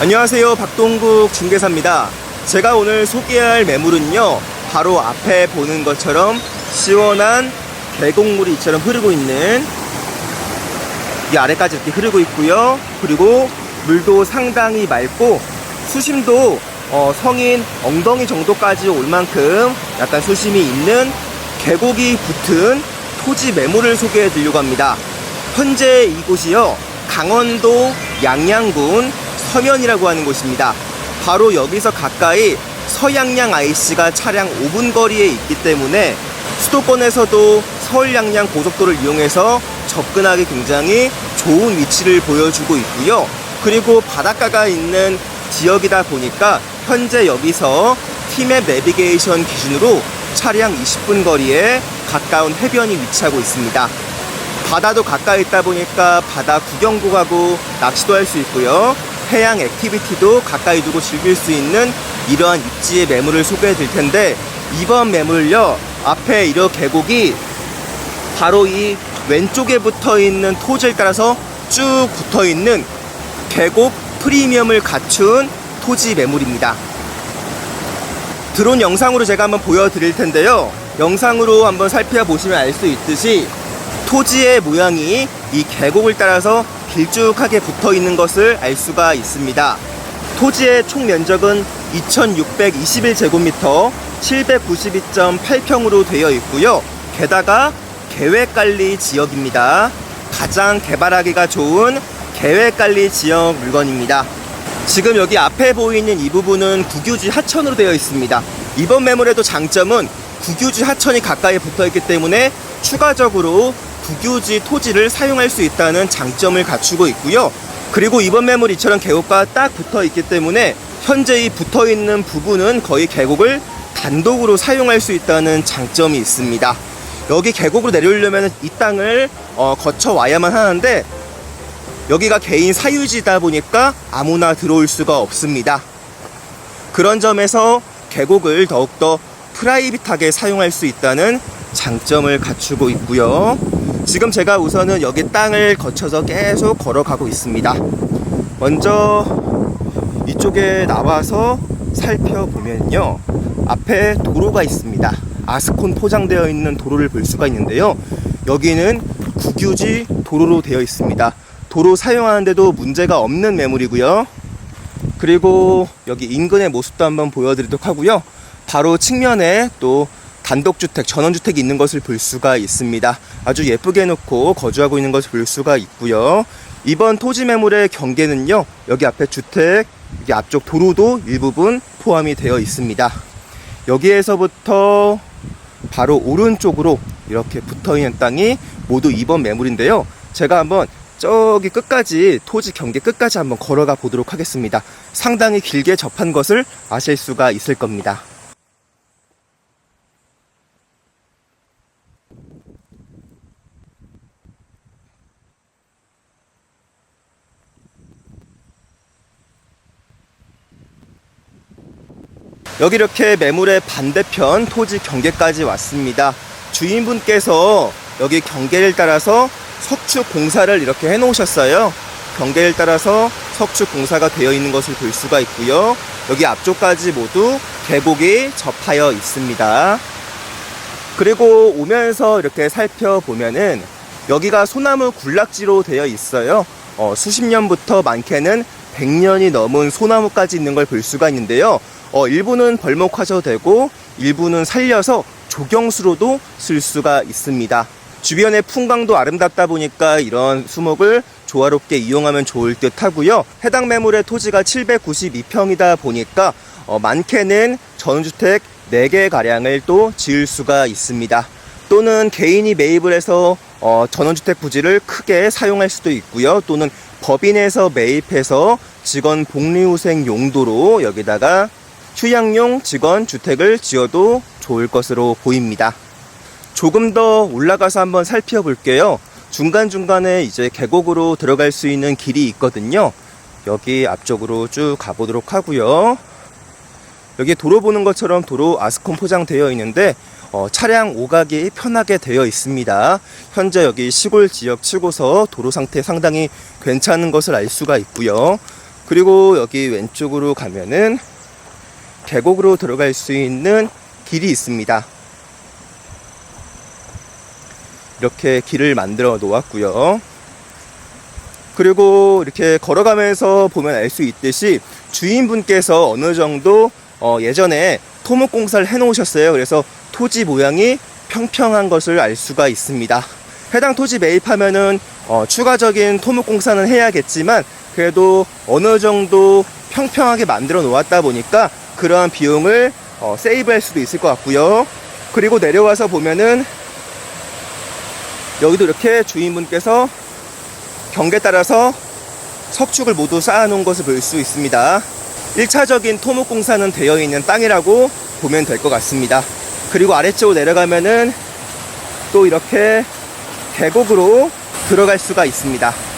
안녕하세요. 박동국 중개사입니다. 제가 오늘 소개할 매물은요. 바로 앞에 보는 것처럼 시원한 계곡물이 이처럼 흐르고 있는 이 아래까지 이렇게 흐르고 있고요. 그리고 물도 상당히 맑고 수심도 어, 성인 엉덩이 정도까지 올 만큼 약간 수심이 있는 계곡이 붙은 토지 매물을 소개해 드리려고 합니다. 현재 이곳이요. 강원도 양양군 서면이라고 하는 곳입니다. 바로 여기서 가까이 서양양 IC가 차량 5분 거리에 있기 때문에 수도권에서도 서울 양양 고속도로를 이용해서 접근하기 굉장히 좋은 위치를 보여주고 있고요. 그리고 바닷가가 있는 지역이다 보니까 현재 여기서 티맵 내비게이션 기준으로 차량 20분 거리에 가까운 해변이 위치하고 있습니다. 바다도 가까이 있다 보니까 바다 구경도 가고 낚시도 할 수 있고요. 해양 액티비티도 가까이 두고 즐길 수 있는 이러한 입지의 매물을 소개해 드릴 텐데 이번 매물요 앞에 이러 계곡이 바로 이 왼쪽에 붙어 있는 토지를 따라서 쭉 붙어 있는 계곡 프리미엄을 갖춘 토지 매물입니다. 드론 영상으로 제가 한번 보여드릴 텐데요. 영상으로 한번 살펴보시면 알 수 있듯이 토지의 모양이 이 계곡을 따라서 길쭉하게 붙어 있는 것을 알 수가 있습니다. 토지의 총 면적은 2621제곱미터 792.8평으로 되어 있고요. 게다가 계획관리 지역입니다. 가장 개발하기가 좋은 계획관리 지역 물건입니다. 지금 여기 앞에 보이는 이 부분은 국유지 하천으로 되어 있습니다. 이번 매물에도 장점은 국유지 하천이 가까이 붙어 있기 때문에 추가적으로 국유지 토지를 사용할 수 있다는 장점을 갖추고 있고요. 그리고 이번 이처럼 계곡과 딱 붙어 있기 때문에 현재 이 붙어 있는 부분은 거의 계곡을 단독으로 사용할 수 있다는 장점이 있습니다. 여기 계곡으로 내려오려면 이 땅을 어, 거쳐 와야만 하는데 여기가 개인 사유지다 보니까 아무나 들어올 수가 없습니다. 그런 점에서 계곡을 더욱더 프라이빗하게 사용할 수 있다는 장점을 갖추고 있고요. 지금 제가 우선은 여기 땅을 거쳐서 계속 걸어가고 있습니다. 먼저 이쪽에 나와서 살펴보면요. 앞에 도로가 있습니다. 아스콘 포장되어 있는 도로를 볼 수가 있는데요. 여기는 국유지 도로로 되어 있습니다. 도로 사용하는데도 문제가 없는 매물이고요. 그리고 여기 인근의 모습도 한번 보여드리도록 하고요. 바로 측면에 또 단독주택, 전원주택이 있는 것을 볼 수가 있습니다. 아주 예쁘게 놓고 거주하고 있는 것을 볼 수가 있고요. 이번 토지 매물의 경계는요. 여기 앞에 주택, 여기 앞쪽 도로도 일부분 포함이 되어 있습니다. 여기에서부터 바로 오른쪽으로 이렇게 붙어 있는 땅이 모두 이번 매물인데요. 제가 한번 저기 끝까지 토지 경계 끝까지 한번 걸어가 보도록 하겠습니다. 상당히 길게 접한 것을 아실 수가 있을 겁니다. 여기 이렇게 매물의 반대편 토지 경계까지 왔습니다. 주인분께서 여기 경계를 따라서 석축 공사를 이렇게 해 놓으셨어요. 경계를 따라서 석축 공사가 되어 있는 것을 볼 수가 있고요. 여기 앞쪽까지 모두 계곡이 접하여 있습니다. 그리고 오면서 이렇게 살펴보면은 여기가 소나무 군락지로 되어 있어요. 어, 수십 년부터 많게는 100년이 넘은 소나무까지 있는 걸 볼 수가 있는데요. 어, 일부는 벌목하셔도 되고 일부는 살려서 조경수로도 쓸 수가 있습니다. 주변의 풍광도 아름답다 보니까 이런 수목을 조화롭게 이용하면 좋을 듯 하고요. 해당 매물의 토지가 792평이다 보니까 어, 많게는 전주택 4개 가량을 또 지을 수가 있습니다. 또는 개인이 매입을 해서 어, 전원주택 부지를 크게 사용할 수도 있고요. 또는 법인에서 매입해서 직원 복리후생 용도로 여기다가 휴양용 직원 주택을 지어도 좋을 것으로 보입니다. 조금 더 올라가서 한번 살펴볼게요. 중간중간에 이제 계곡으로 들어갈 수 있는 길이 있거든요. 여기 앞쪽으로 쭉 가보도록 하고요. 여기 도로 보는 것처럼 도로 아스콘 포장되어 있는데 어, 차량 오가기 편하게 되어 있습니다. 현재 여기 시골 지역 치고서 도로 상태 상당히 괜찮은 것을 알 수가 있고요. 그리고 여기 왼쪽으로 가면은 계곡으로 들어갈 수 있는 길이 있습니다. 이렇게 길을 만들어 놓았고요. 그리고 이렇게 걸어가면서 보면 알 수 있듯이 주인분께서 어느 정도 어, 예전에 토목 공사를 해 놓으셨어요. 그래서 토지 모양이 평평한 것을 알 수가 있습니다. 해당 토지 매입하면은 어, 추가적인 토목 공사는 해야겠지만 그래도 어느 정도 평평하게 만들어 놓았다 보니까 그러한 비용을 어, 세이브할 수도 있을 것 같고요. 그리고 내려와서 보면은 여기도 이렇게 주인분께서 경계 따라서 석축을 모두 쌓아놓은 것을 볼 수 있습니다. 1차적인 토목공사는 되어 있는 땅이라고 보면 될 것 같습니다. 그리고 아래쪽으로 내려가면은 또 이렇게 계곡으로 들어갈 수가 있습니다.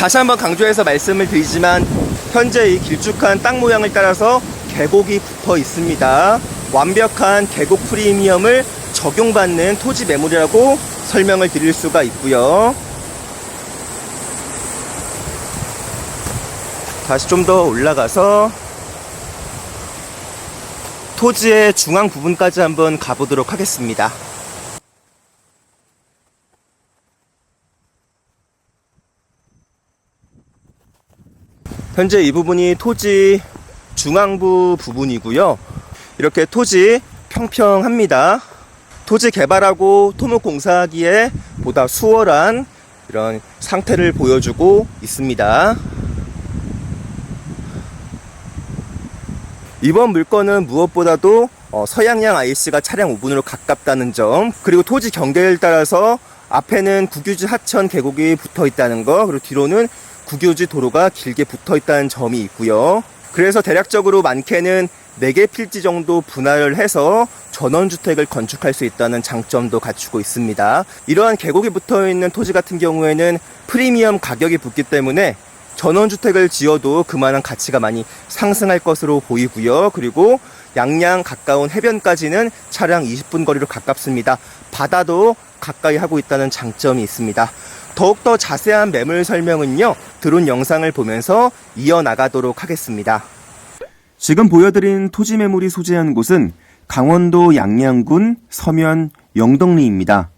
다시 한번 강조해서 말씀을 드리지만 현재 이 길쭉한 땅 모양을 따라서 계곡이 붙어 있습니다. 완벽한 계곡 프리미엄을 적용받는 토지 매물이라고 설명을 드릴 수가 있고요. 다시 좀 더 올라가서 토지의 중앙 부분까지 한번 가보도록 하겠습니다. 현재 이 부분이 토지 중앙부 부분이고요. 이렇게 토지 평평합니다. 토지 개발하고 토목 공사하기에 보다 수월한 이런 상태를 보여주고 있습니다. 이번 물건은 무엇보다도 어, 서양양 IC가 차량 5분으로 가깝다는 점, 그리고 토지 경계를 따라서 앞에는 국유지 하천 계곡이 붙어 있다는 거, 그리고 뒤로는 국유지 도로가 길게 붙어 있다는 점이 있고요. 그래서 대략적으로 많게는 4개 필지 정도 분할을 해서 전원주택을 건축할 수 있다는 장점도 갖추고 있습니다. 이러한 계곡이 붙어 있는 토지 같은 경우에는 프리미엄 가격이 붙기 때문에 전원주택을 지어도 그만한 가치가 많이 상승할 것으로 보이고요. 그리고 양양 가까운 해변까지는 차량 20분 거리로 가깝습니다. 바다도 가까이 하고 있다는 장점이 있습니다. 더욱더 자세한 매물 설명은요, 드론 영상을 보면서 이어나가도록 하겠습니다. 지금 보여드린 토지 매물이 소재한 곳은 강원도 양양군 서면 영덕리입니다.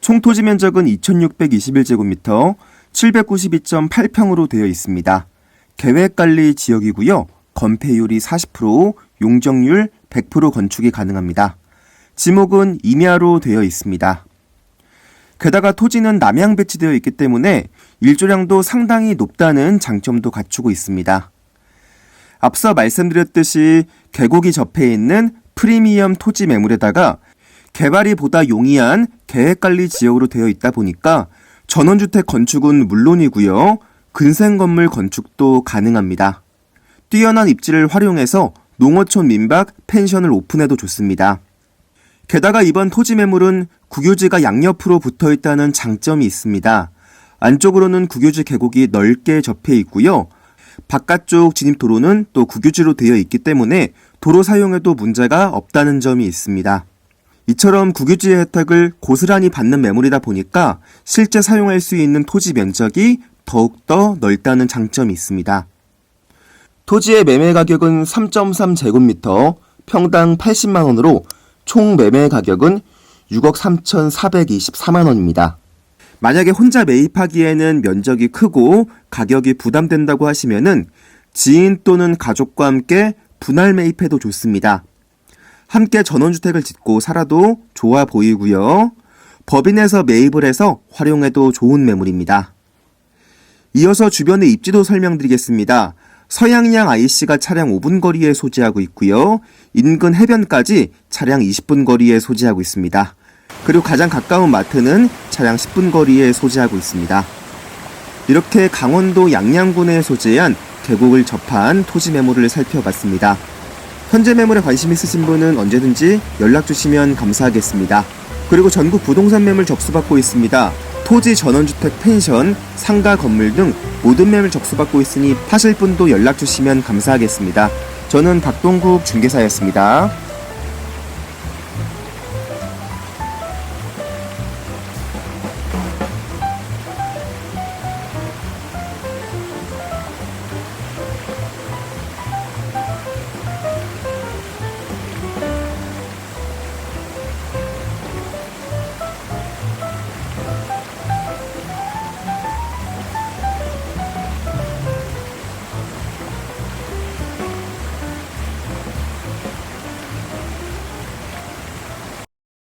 총 토지 면적은 2621제곱미터, 792.8평으로 되어 있습니다. 계획관리 지역이고요. 건폐율이 40%, 용적률 100% 건축이 가능합니다. 지목은 임야로 되어 있습니다. 게다가 토지는 남향 배치되어 있기 때문에 일조량도 상당히 높다는 장점도 갖추고 있습니다. 앞서 말씀드렸듯이 계곡이 접해 있는 프리미엄 토지 매물에다가 개발이 보다 용이한 계획관리 지역으로 되어 있다 보니까 전원주택 건축은 물론이고요. 근생 건물 건축도 가능합니다. 뛰어난 입지를 활용해서 농어촌 민박 펜션을 오픈해도 좋습니다. 게다가 이번 토지 매물은 국유지가 양옆으로 붙어 있다는 장점이 있습니다. 안쪽으로는 국유지 계곡이 넓게 접해 있고요. 바깥쪽 진입 도로는 또 국유지로 되어 있기 때문에 도로 사용에도 문제가 없다는 점이 있습니다. 이처럼 국유지의 혜택을 고스란히 받는 매물이다 보니까 실제 사용할 수 있는 토지 면적이 더욱더 넓다는 장점이 있습니다. 토지의 매매 가격은 3.3제곱미터 평당 80만 원으로 총 매매 가격은 6억 3,424만 원입니다. 만약에 혼자 매입하기에는 면적이 크고 가격이 부담된다고 하시면은 지인 또는 가족과 함께 분할 매입해도 좋습니다. 함께 전원주택을 짓고 살아도 좋아 보이고요. 법인에서 매입을 해서 활용해도 좋은 매물입니다. 이어서 주변의 입지도 설명드리겠습니다. 서양양 IC가 차량 5분 거리에 소지하고 있고요. 인근 해변까지 차량 20분 거리에 소지하고 있습니다. 그리고 가장 가까운 마트는 차량 10분 거리에 소지하고 있습니다. 이렇게 강원도 양양군에 소재한 계곡을 접한 토지 매물을 살펴봤습니다. 현재 매물에 관심 있으신 분은 언제든지 연락 주시면 감사하겠습니다. 그리고 전국 부동산 매물 접수받고 있습니다. 토지 전원주택 펜션, 상가 건물 등 모든 매물 접수받고 있으니 파실 분도 연락 주시면 감사하겠습니다. 저는 박동국 중개사였습니다.